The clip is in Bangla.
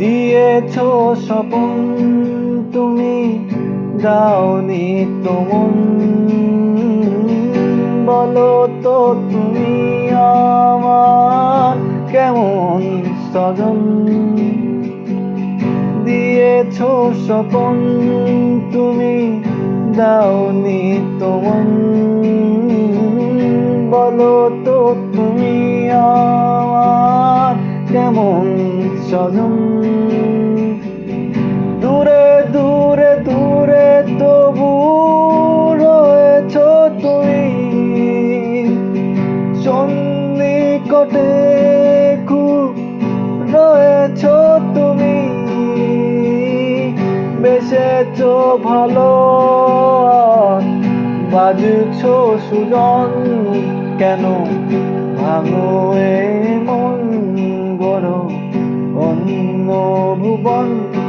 দিয়েছ স্বপন, তুমি দাওনি তোমার বলো তো তুমি আমার কেমন স্বজন দিয়েছ স্বপন, তুমি দাওনি তোমার বলো তো তুমি আমার কেমন স্বজন দূরে দূরে দূরে তবু রয়েছ তুমি সন্নিকটে খুব রয়েছ তুমি বেসেছ ভালো বাজছ সুজন কেন ভাঙো ভুবন